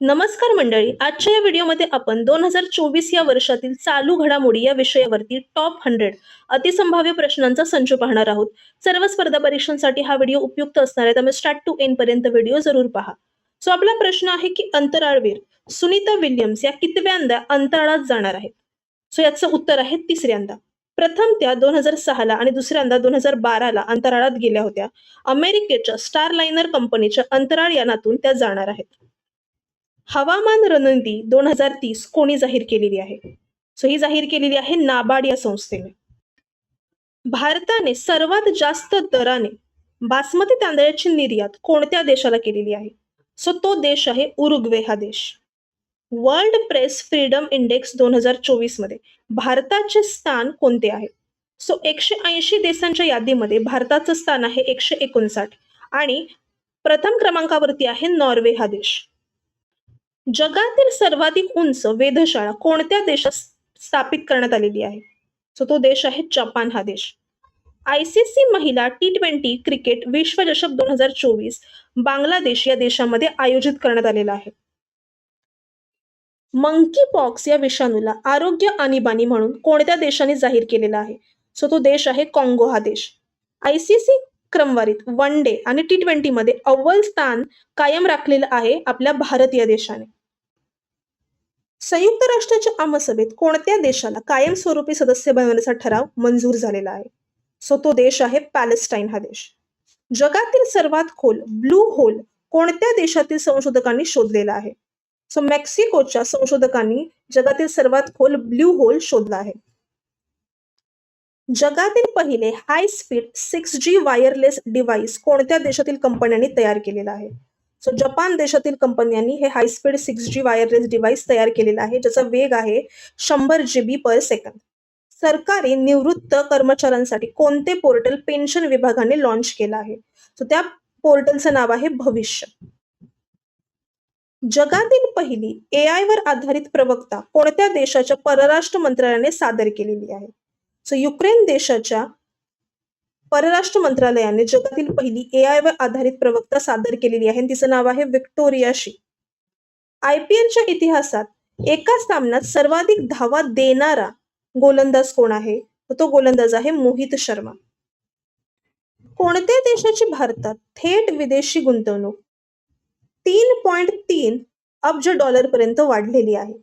नमस्कार मंडळी आजच्या या व्हिडिओमध्ये आपण दोन हजार चोवीस या वर्षातील चालू घडामोडी या विषयावरती टॉप हंड्रेड अतिसंभाव्य प्रश्नांचा संच पाहणार आहोत. सर्व स्पर्धा परीक्षांसाठी हा व्हिडिओ उपयुक्त असणार आहे त्यामुळे स्टार्ट टू एन पर्यंत व्हिडिओ जरूर पहा. सो आपला प्रश्न आहे की अंतराळवीर सुनीता विल्यम्स या कितव्यांदा अंतराळात जाणार आहेत? सो याचं उत्तर आहे तिसऱ्यांदा. प्रथम त्या दोन हजार सहाला आणि दुसऱ्यांदा दोन हजार बाराला अंतराळात गेल्या होत्या. अमेरिकेच्या स्टार लाइनर कंपनीच्या अंतराळ यानातून त्या जाणार आहेत. हवामान रणनीती दोन हजार तीस कोणी जाहीर केलेली आहे? सो ही जाहीर केलेली आहे नाबार्ड या संस्थेने. भारताने सर्वात जास्त दराने बासमती तांदळाची निर्यात कोणत्या देशाला केलेली आहे? सो तो देश आहे उरुग्वे हा देश. वर्ल्ड प्रेस फ्रीडम इंडेक्स दोन हजार चोवीसमध्ये भारताचे स्थान कोणते आहे? सो एकशे ऐंशी देशांच्या यादीमध्ये भारताचं स्थान आहे एकशे एकोणसाठ आणि प्रथम क्रमांकावरती आहे नॉर्वे हा देश. जगातील सर्वाधिक उंच वेधशाळा कोणत्या देशात स्थापित करण्यात आलेली आहे? सो तो देश आहे जपान हा देश. आयसीसी महिला टी ट्वेंटी क्रिकेट विश्वचषक दोन हजार चोवीस बांगलादेश या देशामध्ये आयोजित करण्यात आलेला आहे. मंकी पॉक्स या विषाणूला आरोग्य आणीबाणी म्हणून कोणत्या देशाने जाहीर केलेला आहे? सो तो देश आहे कॉंगो हा देश. आयसीसी क्रमवारीत वन डे आणि टी ट्वेंटी मध्ये अव्वल स्थान कायम राखलेलं आहे आपल्या भारत या देशाने. संयुक्त राष्ट्राच्या आमसभेत कोणत्या देशाला कायमस्वरूपी सदस्य बनवण्याचा ठराव मंजूर झालेला आहे? सो तो देश आहे पॅलेस्टाईन हा देश. जगातील सर्वात खोल ब्लू होल कोणत्या देशातील संशोधकांनी शोधलेला आहे? सो मेक्सिकोच्या संशोधकांनी जगातील सर्वात खोल ब्ल्यू होल शोधला आहे. जगातील पहिले high speed six G wireless device कोणत्या देशातील कंपन्यांनी तयार केलेला आहे? सो जपान देशातील कंपन्यांनी हे high speed six G wireless device तयार केलेलं आहे ज्याचा वेग आहे शंभर जी बी पर सेकंद सरकारी निवृत्त कर्मचाऱ्यांसाठी कोणते पोर्टल पेन्शन विभागाने लॉन्च केलं आहे? सो त्या पोर्टलचं नाव आहे भविष्य. जगातील पहिली ए आय वर आधारित प्रवक्ता कोणत्या देशाच्या परराष्ट्र मंत्रालयाने सादर केलेली आहे? सो युक्रेन देशाच्या परराष्ट्र मंत्रालयाने जगातील पहिली एआय वर आधारित प्रवक्ता सादर केलेली आहे. तिचं नाव आहे विक्टोरिया शी. आय पी एलच्या इतिहासात एका सामन्यात सर्वाधिक धावा देणारा गोलंदाज कोण आहे? तो गोलंदाज आहे मोहित शर्मा. कोणत्या देशाची भारतात थेट विदेशी गुंतवणूक तीन पॉइंट तीन अब्ज डॉलर पर्यंत वाढलेली आहे?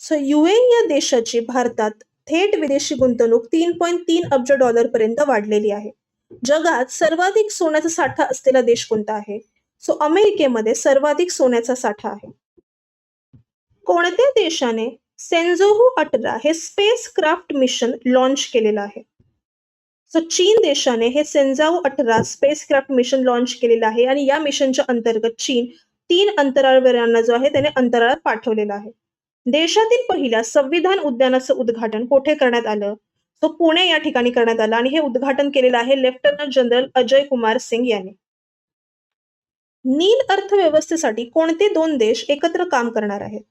सो युए या देशाची भारतात थेट विदेशी गुंतवणूक तीन पॉईंट तीन अब्ज डॉलर पर्यंत वाढलेली आहे. जगात सर्वाधिक सोन्याचा साठा असलेला देश कोणता आहे? सो अमेरिकेमध्ये सर्वाधिक सोन्याचा साठा आहे. कोणत्या देशाने सेन्झोहू अठरा हे स्पेस क्राफ्ट मिशन लॉन्च केलेलं आहे? सो चीन देशाने हे सेन्झाऊ अठरा स्पेस क्राफ्ट मिशन लॉन्च केलेलं आहे आणि या मिशनच्या अंतर्गत चीन तीन अंतराळवीरांना जो आहे त्याने अंतराळात पाठवलेला आहे. देशातील पहिल्या संविधान उद्यानाचं उद्घाटन कोठे करण्यात आलं? तो पुणे या ठिकाणी करण्यात आलं आणि हे उद्घाटन केलेलं आहे लेफ्टनंट जनरल अजय कुमार सिंग यांनी. नील अर्थव्यवस्थेसाठी कोणते दोन देश एकत्र काम करणार आहेत?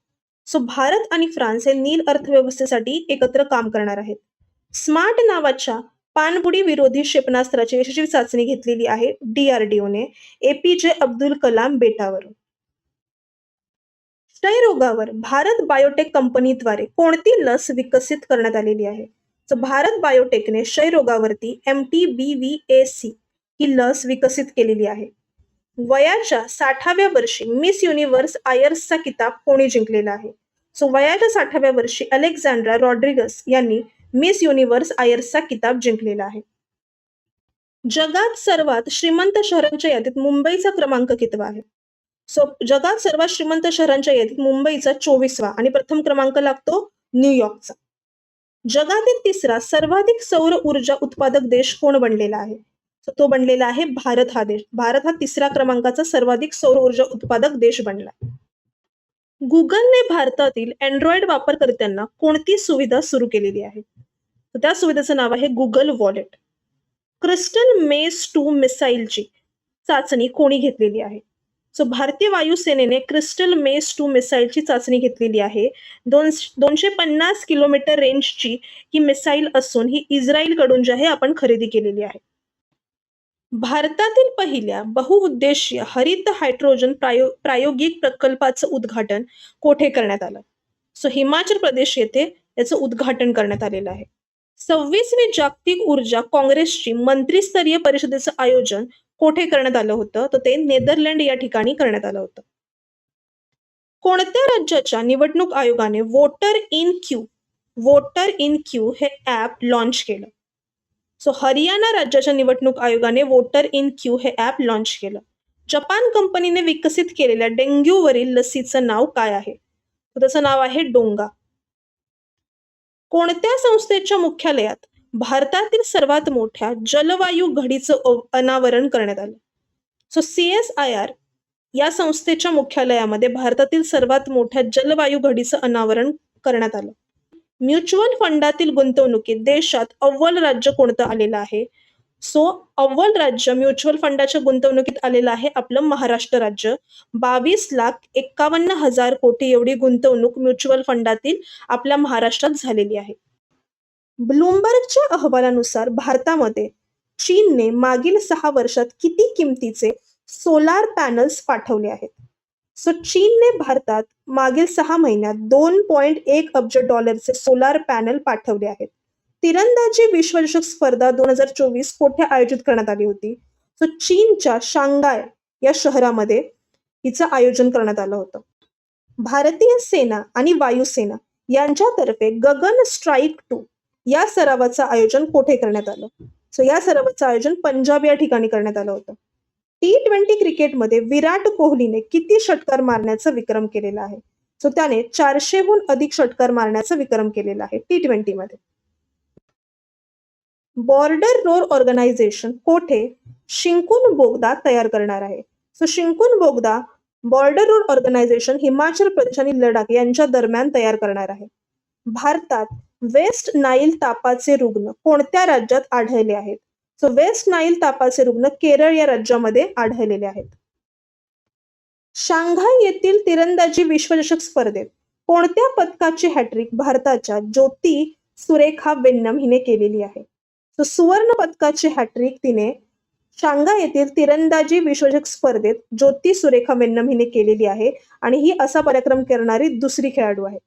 सो भारत आणि फ्रान्स हे नील अर्थव्यवस्थेसाठी एकत्र काम करणार आहेत. स्मार्ट नावाच्या पाणबुडी विरोधी क्षेपणास्त्राची यशस्वी चाचणी घेतलेली आहे डीआरडीओने एपीजे अब्दुल कलाम बेटावरून. क्षयरोगावर भारत बायोटेक कंपनीद्वारे कोणती लस विकसित करण्यात आलेली आहे? तर भारत बायोटेकने क्षयरोगावरती M T B V A C ही लस विकसित केलेली आहे. वयाच्या साठाव्या वर्षी मिस युनिव्हर्स आयर्सचा किताब कोणी जिंकलेला आहे? सो वयाच्या साठाव्या वर्षी अलेक्झांड्रा रॉड्रिगस यांनी मिस युनिव्हर्स आयर्सचा किताब जिंकलेला आहे. जगात सर्वात श्रीमंत शहरांच्या यादीत मुंबईचा क्रमांक कितवा आहे? जगात सर्वात श्रीमंत शहरांच्या यादीत मुंबईचा चोवीसवा आणि प्रथम क्रमांक लागतो न्यूयॉर्कचा जगातील तिसरा सर्वाधिक सौर ऊर्जा उत्पादक देश कोण बनलेला आहे? तो बनलेला आहे भारत हा देश. भारत हा तिसऱ्या क्रमांकाचा सर्वाधिक सौर ऊर्जा उत्पादक देश बनला गुगलने भारतातील अँड्रॉइड वापरकर्त्यांना कोणती सुविधा सुरू केलेली आहे? त्या सुविधेचं नाव आहे Google wallet crystal maze two मिसाईलची चाचणी कोणी घेतलेली आहे? सो भारतीय वायुसेनेने क्रिस्टल मेस टू मिसाईलची चाचणी घेतलेली आहे. दोन दोनशे पन्नास किलोमीटर रेंजची ही मिसाईल असून ही इस्रायलकडून जी आहे आपण खरेदी केलेली आहे. भारतातील पहिल्या बहुउद्देशीय हरित हायड्रोजन प्रायो प्रायोगिक प्रकल्पाचं उद्घाटन कोठे करण्यात आलं? सो हिमाचल प्रदेश येथे याचं उद्घाटन करण्यात आलेलं आहे. सव्वीसवी जागतिक ऊर्जा काँग्रेसची मंत्रीस्तरीय परिषदेचं आयोजन कोठे करण्यात आलं होतं? तर ते नेदरलँड या ठिकाणी करण्यात आलं होतं. कोणत्या राज्याच्या निवडणूक आयोगाने voter in queue voter in queue हे ऍप लॉन्च केलं? सो हरियाणा राज्याच्या निवडणूक आयोगाने वोटर इन क्यू हे ऍप लॉन्च केलं. जपान कंपनीने विकसित केलेल्या डेंग्यूवरील लसीचं नाव काय आहे? त्याचं नाव आहे डोंगा. कोणत्या संस्थेच्या मुख्यालयात भारतातील सर्वात मोठ्या जलवायू घडीचं अनावरण करण्यात आलं. So C S I R या संस्थेच्या मुख्यालयामध्ये भारतातील सर्वात मोठ्या जलवायू घडीचं अनावरण करण्यात आलं. म्युच्युअल फंडातील गुंतवणुकीत देशात अव्वल राज्य कोणतं आलेलं आहे? सो अव्वल राज्य म्युच्युअल फंडाच्या गुंतवणुकीत आलेलं आहे आपलं महाराष्ट्र राज्य. बावीस लाख एक्कावन्न हजार कोटी एवढी गुंतवणूक म्युच्युअल फंडातील आपल्या महाराष्ट्रात झालेली आहे. ब्लूमबर्गच्या अहवालानुसार भारतामध्ये चीनने मागील सहा वर्षात किती किमतीचे सोलार पॅनल्स पाठवले आहेत? सो चीनने भारतात मागील सहा महिन्यात दोन पॉइंट एक अब्ज डॉलरचे सोलार पॅनल पाठवले आहेत. तिरंदाजी विश्वचषक स्पर्धा दोन हजार चोवीस कोठे आयोजित करण्यात आली होती? सो चीनच्या शांघाय या शहरामध्ये हिचं आयोजन करण्यात आलं होतं. भारतीय सेना आणि वायुसेना यांच्यातर्फे गगन स्ट्राईक टू या सरावाचं आयोजन कोठे करण्यात आलं? सो या सरावाचं आयोजन पंजाब या ठिकाणी करण्यात आलं होतं. टी ट्वेंटी क्रिकेटमध्ये विराट कोहलीने किती षटकार मारण्याचा विक्रम केलेला आहे? सो त्याने चारशेहून अधिक षटकार मारण्याचा विक्रम केलेला आहे टी ट्वेंटी मध्ये. बॉर्डर रोड ऑर्गनायझेशन कोठे? शिंकून बोगदा तयार करणार आहे. सो शिंकून बोगदा border road organisation Himachal Pradesh आणि लडाख यांच्या दरम्यान तयार करणार आहे. भारतात वेस्ट नाईल तापाचे रुग्ण कोणत्या राज्यात आढळले आहेत? सो वेस्ट नाईल तापाचे रुग्ण केरळ या राज्यामध्ये आढळलेले आहेत. शांघाय येथील तिरंदाजी विश्वचषक स्पर्धेत कोणत्या पदकाची हॅट्रिक भारताच्या ज्योती सुरेखा वेन्नम हिने केलेली आहे? सो सुवर्ण पदकाची हॅट्रिक तिने शांघाय येथील तिरंदाजी विश्वचषक स्पर्धेत ज्योती सुरेखा वेन्नम हिने केलेली आहे आणि ही असा पराक्रम करणारी दुसरी खेळाडू आहे.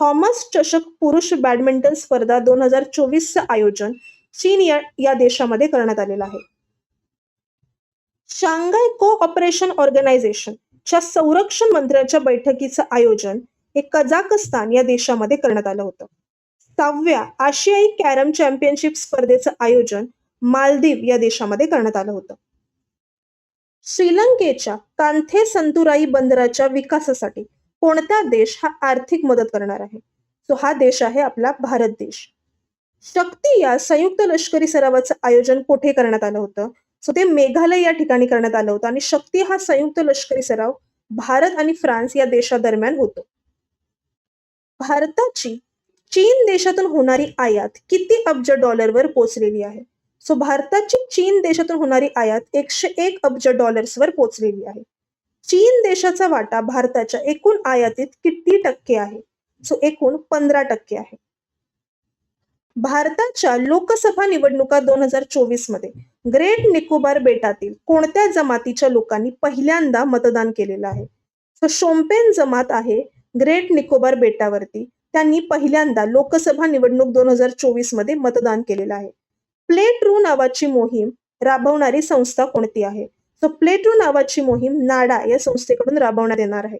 थॉमस चषक पुरुष बॅडमिंटन स्पर्धा दोन हजार चोवीसचं आयोजन चीन या, या देशामध्ये करण्यात आलेलं आहे. शांघाय कोऑपरेशन ऑर्गनायझेशन च्या संरक्षण मंत्र्यांच्या बैठकीचं आयोजन हे कझाकस्तान या देशामध्ये करण्यात आलं होतं. सहाव्या आशियाई कॅरम चॅम्पियनशिप स्पर्धेचं आयोजन मालदीव या देशामध्ये करण्यात आलं होतं. श्रीलंकेच्या कांथे संतुराई बंदराच्या विकासासाठी कोणता देश हा आर्थिक मदत करणार आहे? सो हा देश आहे आपला भारत देश. शक्ती या संयुक्त लष्करी सरावाचं आयोजन कोठे करण्यात आलं होतं? सो ते मेघालय या ठिकाणी करण्यात आलं होतं आणि शक्ती हा संयुक्त लष्करी सराव भारत आणि फ्रान्स या देशादरम्यान होतो. भारताची चीन देशातून होणारी आयात किती अब्ज डॉलरवर पोचलेली आहे? सो भारताची चीन देशातून होणारी आयात एकशे एक अब्ज डॉलर्सवर पोचलेली आहे. चीन देशाचा वाटा भारताच्या एकूण आयातीत किती टक्के आहे? सो एकूण पंधरा टक्के आहे. भारताच्या लोकसभा निवडणुका दोन हजार चोवीसमध्ये ग्रेट निकोबार बेटातील कोणत्या जमातीच्या लोकांनी पहिल्यांदा मतदान केलेलं आहे? सो शोम्पेन जमात आहे ग्रेट निकोबार बेटावरती. त्यांनी पहिल्यांदा लोकसभा निवडणूक दोन हजार चोवीसमध्ये मतदान केलेलं आहे. प्ले ट्रू नावाची मोहीम राबवणारी संस्था कोणती आहे? सो प्लेटो नावाची मोहीम नाडा या संस्थेकडून राबवण्यात येणार आहे.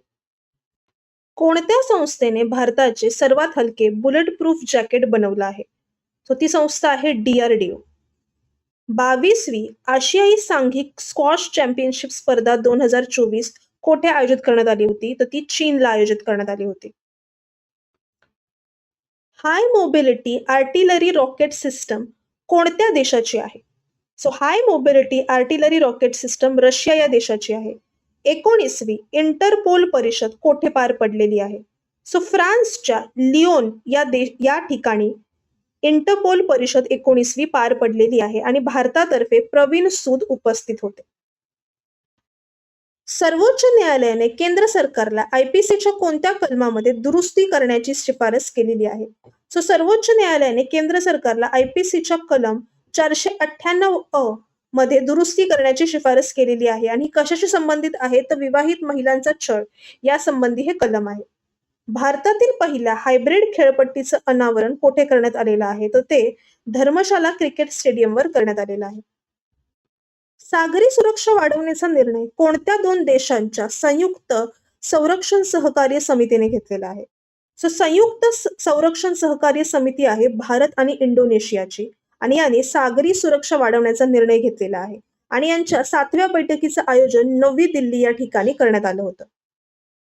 कोणत्या संस्थेने भारताचे सर्वात हलके बुलेट प्रूफ जॅकेट बनवलं आहे? सो ती संस्था आहे डीआरडीओ बावीसवी आशियाई सांघिक स्क्वॉश चॅम्पियनशिप स्पर्धा दोन हजार चोवीस कोठे आयोजित करण्यात आली होती? तर ती चीनला आयोजित करण्यात आली होती. High mobility artillery rocket system कोणत्या देशाची आहे? So high mobility artillery rocket system Russia या देशाची आहे. एकोणीसवी इंटरपोल परिषद कोठे पार पडलेली आहे? सो फ्रान्सच्या लिओन या देश या ठिकाणी इंटरपोल परिषद एकोणीसवी पार पडलेली आहे आणि भारतातर्फे प्रवीण सूद उपस्थित होते. सर्वोच्च न्यायालयाने केंद्र सरकारला आयपीसीच्या कोणत्या कलमामध्ये दुरुस्ती करण्याची शिफारस केलेली आहे? सो सर्वोच्च न्यायालयाने केंद्र सरकारला आयपीसीच्या कलम चारशे अठ्ठ्याण्णव अ मध्ये दुरुस्ती करण्याची शिफारस केलेली आहे आणि कशाशी संबंधित आहे? तर विवाहित महिलांचा छळ या संबंधी हे कलम आहे. भारतातील पहिल्या हायब्रिड खेळपट्टीचं अनावरण कोठे करण्यात आलेलं आहे? तर ते धर्मशाला क्रिकेट स्टेडियमवर करण्यात आलेलं आहे. सागरी सुरक्षा वाढवण्याचा निर्णय कोणत्या दोन देशांच्या संयुक्त संरक्षण सहकार्य समितीने घेतलेला आहे? सो संयुक्त संरक्षण सहकार्य समिती आहे भारत आणि इंडोनेशियाची. आणि याने सागरी सुरक्षा वाढवण्याचा निर्णय घेतलेला आहे. आणि यांच्या सातव्या बैठकीचं आयोजन नवी दिल्ली या ठिकाणी करण्यात आलं होतं.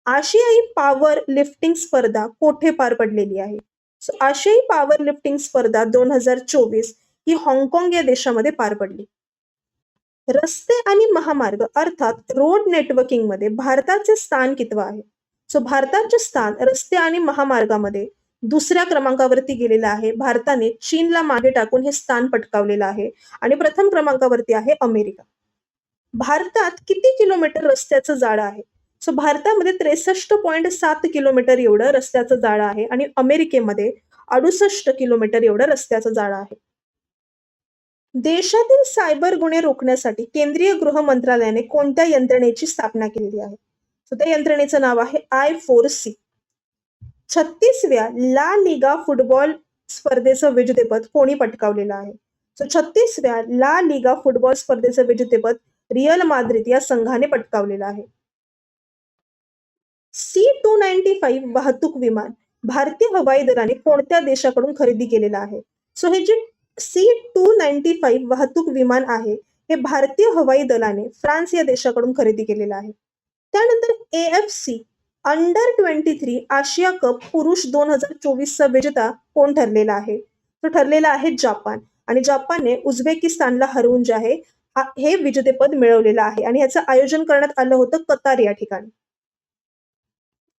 आशियाई पॉवर लिफ्टिंग स्पर्धा कोठे पार पडलेली आहे? आशियाई पॉवर लिफ्टिंग स्पर्धा दोन हजार चोवीस ही हाँगकाँग या देशामध्ये पार पडली. रस्ते आणि महामार्ग अर्थात रोड नेटवर्किंगमध्ये भारताचे स्थान कितवं आहे? सो भारताचे स्थान रस्ते आणि महामार्गामध्ये दुसऱ्या क्रमांकावरती गेलेलं आहे. भारताने चीनला मागे टाकून हे स्थान पटकावलेलं आहे. आणि प्रथम क्रमांकावरती आहे अमेरिका. भारतात किती किलोमीटर रस्त्याचं जाळं आहे? सो भारतामध्ये त्रेसष्ट पॉईंट सात किलोमीटर एवढं रस्त्याचं जाळं आहे आणि अमेरिकेमध्ये अडुसष्ट किलोमीटर एवढं रस्त्याचं जाळं आहे. देशातील सायबर गुन्हे रोखण्यासाठी केंद्रीय गृह मंत्रालयाने कोणत्या यंत्रणेची स्थापना केलेली आहे? सो त्या यंत्रणेचं नाव आहे आय फोर सी छत्तीसव्या ला लिगा फुटबॉल स्पर्धेचं विजेतेपद कोणी पटकावलेलं आहे? सो छत्तीसव्या ला लिगा फुटबॉल स्पर्धेचं विजेतेपद रिअल माद्रिद या संघाने पटकावलेलं आहे. सी टू नाईन्टी फाईव्ह वाहतूक विमान भारतीय हवाई दलाने कोणत्या देशाकडून खरेदी केलेलं आहे? सो हे जे सी टू नाईन्टी फाईव्ह वाहतूक विमान आहे हे भारतीय हवाई दलाने फ्रान्स या देशाकडून खरेदी केलेलं आहे. त्यानंतर A F C under twenty three Asia cup पुरुष दोन हजार चोवीसचा विजेता कोण ठरलेला आहे? तो ठरलेला आहे जापान. आणि जपानने उझबेकिस्तानला हरवून जे आहे हे विजेतेपद मिळवलेलं आहे. आणि याचं आयोजन करण्यात आलं होतं कतार या ठिकाणी.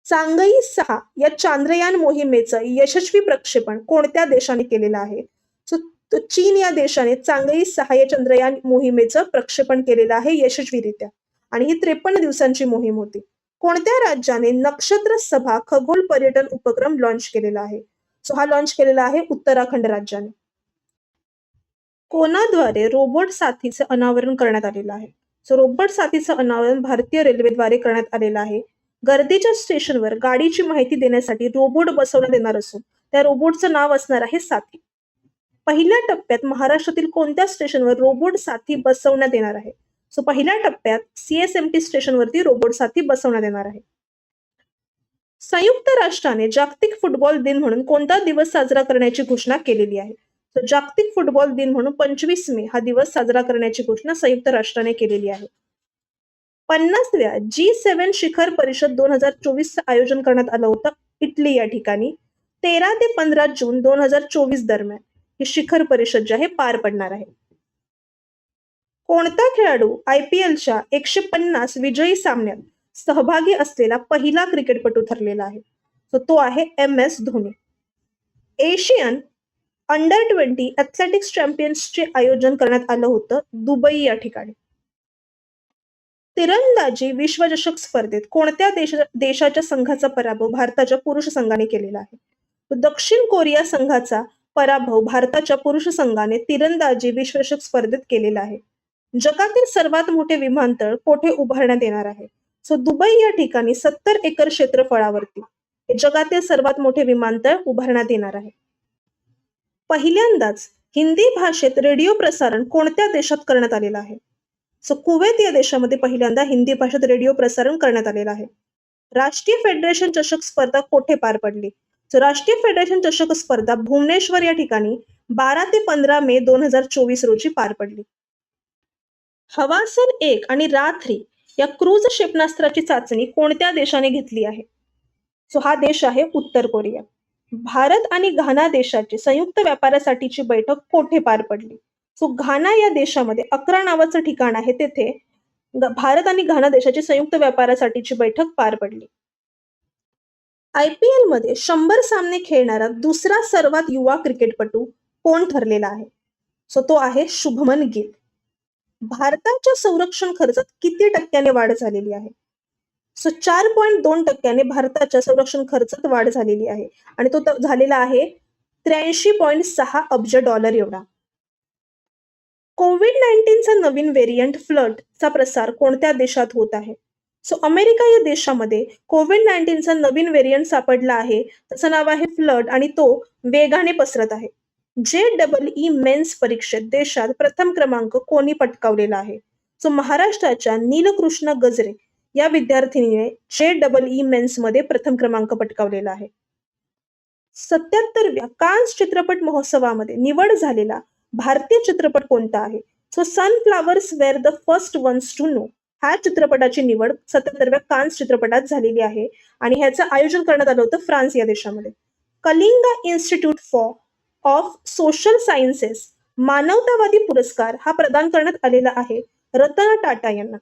चांगई सहा या चांद्रयान मोहिमेचं यशस्वी प्रक्षेपण कोणत्या देशाने केलेलं आहे? सो तो चीन या देशाने चांगई सहा या चंद्रयान मोहिमेचं प्रक्षेपण केलेलं आहे यशस्वीरित्या. आणि ही त्रेपन्न दिवसांची मोहीम होती. कोणत्या राज्याने नक्षत्र सभा खगोल पर्यटन उपक्रम लॉन्च केलेला आहे? सो हा लॉन्च केलेला आहे उत्तराखंड राज्याने. कोणाद्वारे रोबोट साथीचे अनावरण करण्यात आलेलं आहे? सो रोबोट साथीचं अनावरण भारतीय रेल्वेद्वारे करण्यात आलेलं आहे. गर्दीच्या स्टेशनवर गाडीची माहिती देण्यासाठी रोबोट बसवण्यात येणार असून त्या रोबोटचं नाव असणार आहे साथी. पहिल्या टप्प्यात महाराष्ट्रातील कोणत्या स्टेशनवर रोबोट साथी बसवण्यात येणार आहे? सो पहिल्या टप्प्यात सीएसएमटी स्टेशनवरती रोबोट साथी बसवण्यात येणार आहे. संयुक्त राष्ट्राने जागतिक फुटबॉल दिन म्हणून कोणता दिवस साजरा करण्याची घोषणा केलेली आहे? तर जागतिक फुटबॉल दिन म्हणून पंचवीस मे हा दिवस साजरा करण्याची घोषणा संयुक्त राष्ट्राने केलेली आहे. पन्नासव्या जी सेव्हन शिखर परिषद दोन हजार चोवीसचं आयोजन करण्यात आलं होतं इटली या ठिकाणी. तेरा ते पंधरा जून दोन हजार चोवीस दरम्यान ही शिखर परिषद जी आहे पार पडणार आहे. कोणता खेळाडू आय पी एलच्या एकशे पन्नास विजयी सामन्यात सहभागी असलेला पहिला क्रिकेटपटू ठरलेला आहे? तर तो आहे M S Dhoni. Asian under twenty athletics चॅम्पियन्सचे आयोजन करण्यात आलं होतं दुबई या ठिकाणी. तिरंदाजी विश्वचषक स्पर्धेत कोणत्या देश देशाच्या संघाचा पराभव भारताच्या पुरुष संघाने केलेला आहे? दक्षिण कोरिया संघाचा पराभव भारताच्या पुरुष संघाने तिरंदाजी विश्वचषक स्पर्धेत केलेला आहे. जगातील सर्वात मोठे विमानतळ कोठे उभारण्यात येणार आहे? सो दुबई या ठिकाणी सत्तर एकर क्षेत्रफळावरती जगातील सर्वात मोठे विमानतळ उभारण्यात येणार आहे. पहिल्यांदाच हिंदी भाषेत रेडिओ प्रसारण कोणत्या देशात करण्यात आलेलं आहे? सो कुवेत या देशामध्ये पहिल्यांदा हिंदी भाषेत रेडिओ प्रसारण करण्यात आलेलं आहे. राष्ट्रीय फेडरेशन चषक स्पर्धा कोठे पार पडली? सो राष्ट्रीय फेडरेशन चषक स्पर्धा भुवनेश्वर या ठिकाणी बारा ते पंधरा मे दोन हजार चोवीस रोजी पार पडली. हवासन एक आणि रात्री या क्रूज क्षेपणास्त्राची चाचणी कोणत्या देशाने घेतली आहे? सो हा देश आहे उत्तर कोरिया. भारत आणि घाना देशाची संयुक्त व्यापारासाठीची बैठक कोठे पार पडली? सो घाना या देशामध्ये अकरा नावाचं ठिकाण आहे तेथे भारत आणि घाना देशाची संयुक्त व्यापारासाठीची बैठक पार पडली. आय पी एलमध्ये शंभर सामने खेळणारा दुसरा सर्वात युवा क्रिकेटपटू कोण ठरलेला आहे? सो तो आहे शुभमन गिल. भारताच्या संरक्षण खर्चात किती टक्क्याने वाढ झालेली आहे? सो चार पॉईंट दोन टक्क्याने भारताच्या संरक्षण खर्चात वाढ झालेली आहे. आणि तो झालेला आहे त्र्याऐंशी पॉईंट सहा अब्ज डॉलर एवढा. कोविड नाईन्टीनचा नवीन व्हेरियंट फ्लडचा प्रसार कोणत्या देशात होत आहे? सो अमेरिका या देशामध्ये कोविड नाईन्टीनचा नवीन व्हेरियंट सापडला आहे. त्याचं नाव आहे फ्लड आणि तो वेगाने पसरत आहे. जे डबल ई मेन्स परीक्षेत देशात प्रथम क्रमांक कोणी पटकावलेला आहे? सो महाराष्ट्राच्या नीलकृष्ण गजरे या विद्यार्थिनीने जे डबल ई मेन्समध्ये प्रथम क्रमांक पटकावलेला आहे. सत्याहत्तरव्या कान्स चित्रपट महोत्सवामध्ये निवड झालेला भारतीय चित्रपट कोणता आहे? So sunflowers were the first ones to know. ह्या चित्रपटाची निवड सत्याहत्तरव्या कान्स चित्रपटात झालेली आहे आणि ह्याचं आयोजन करण्यात आलं होतं फ्रान्स या देशामध्ये. Kalinga institute for of social sciences मानवतावादी पुरस्कार हा प्रदान करण्यात आलेला आहे. रतन टाटा यांना.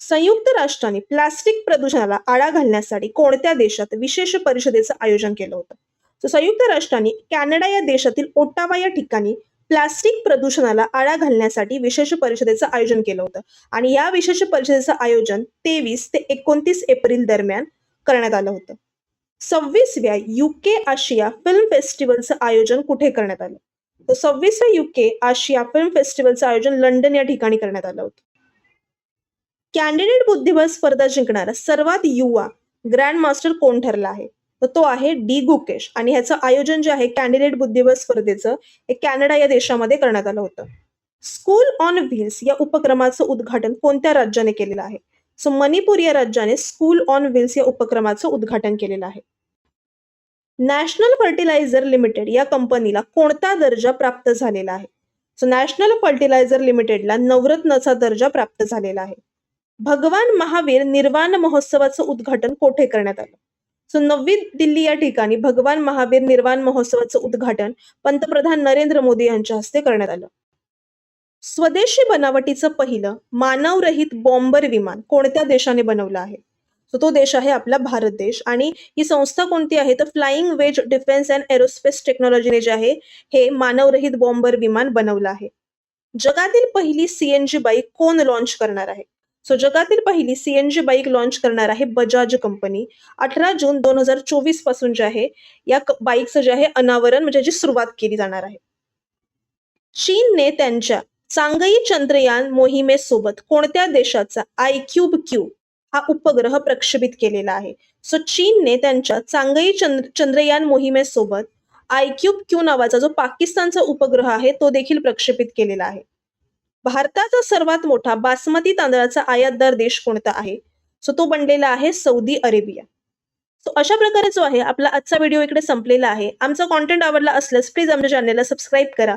संयुक्त राष्ट्रांनी प्लास्टिक प्रदूषणाला आळा घालण्यासाठी कोणत्या देशात विशेष परिषदेचं आयोजन केलं होतं? तर संयुक्त राष्ट्रांनी कॅनडा या देशातील ओटावा या ठिकाणी प्लास्टिक प्रदूषणाला आळा घालण्यासाठी विशेष परिषदेचं आयोजन केलं होतं. आणि या विशेष परिषदेचं आयोजन तेवीस ते एकोणतीस एप्रिल दरम्यान करण्यात आलं होतं. सव्वीसव्या युके आशिया फिल्म फेस्टिवलचं आयोजन कुठे करण्यात आलं? तर सव्वीसव्या युके आशिया फिल्म फेस्टिवलचं आयोजन लंडन या ठिकाणी करण्यात आलं होतं. कॅन्डिडेट बुद्धिबळ स्पर्धा जिंकणारा सर्वात युवा ग्रँड मास्टर कोण ठरला आहे? तर तो आहे डी गुकेश. आणि ह्याचं आयोजन जे आहे कॅन्डिडेट बुद्धिबळ स्पर्धेचं हे कॅनडा या देशामध्ये करण्यात आलं होतं. स्कूल ऑन व्हील्स या उपक्रमाचं उद्घाटन कोणत्या राज्याने केलेलं आहे? सो मणिपूर या राज्याने स्कूल ऑन व्हील्स या उपक्रमाचं उद्घाटन केलेलं आहे. नॅशनल फर्टिलायझर लिमिटेड या कंपनीला कोणता दर्जा प्राप्त झालेला आहे? सो नॅशनल फर्टिलायझर लिमिटेडला नवरत्नचा दर्जा प्राप्त झालेला आहे. भगवान महावीर निर्वाण महोत्सवाचं उद्घाटन कोठे करण्यात आलं? सो नवी दिल्ली या ठिकाणी भगवान महावीर निर्वाण महोत्सवाचं उद्घाटन पंतप्रधान नरेंद्र मोदी यांच्या हस्ते करण्यात आलं. स्वदेशी बनावटीचं पहिलं मानवरहित बॉम्बर विमान कोणत्या देशाने बनवलं आहे? सो तो देश आहे आपला भारत देश आणि ही संस्था कोणती आहे? तर flying wedge defence and aerospace टेक्नॉलॉजीने जे आहे हे मानवरहित बॉम्बर विमान बनवलं आहे. जगातील पहिली सीएनजी बाईक कोण लॉन्च करणार आहे? सो जगातील पहिली सीएनजी बाईक लॉन्च करणार आहे बजाज कंपनी अठरा जून दोन हजार चोवीसपासून जे आहे या बाईकचं जे आहे अनावरण म्हणजे याची सुरुवात केली जाणार आहे. चीनने त्यांच्या चांगई चंद्रयान मोहिमेसोबत कोणत्या देशाचा आय क्यूब क्यू हा उपग्रह प्रक्षेपित केलेला आहे? सो चीनने त्यांच्या चांगई चंद्र चंद्रयान मोहिमेसोबत आय क्यूब क्यू नावाचा जो पाकिस्तानचा उपग्रह आहे तो देखील प्रक्षेपित केलेला आहे. भारताचा सर्वात मोठा बासमती तांदळाचा आयातदार देश कोणता आहे? सो तो बनलेला आहे सौदी अरेबिया. सो अशा प्रकारे जो आहे आपला आजचा व्हिडिओ इकडे संपलेला आहे. आमचा कॉन्टेंट आवडला असल्यास प्लीज आमच्या चॅनलला सबस्क्राईब करा.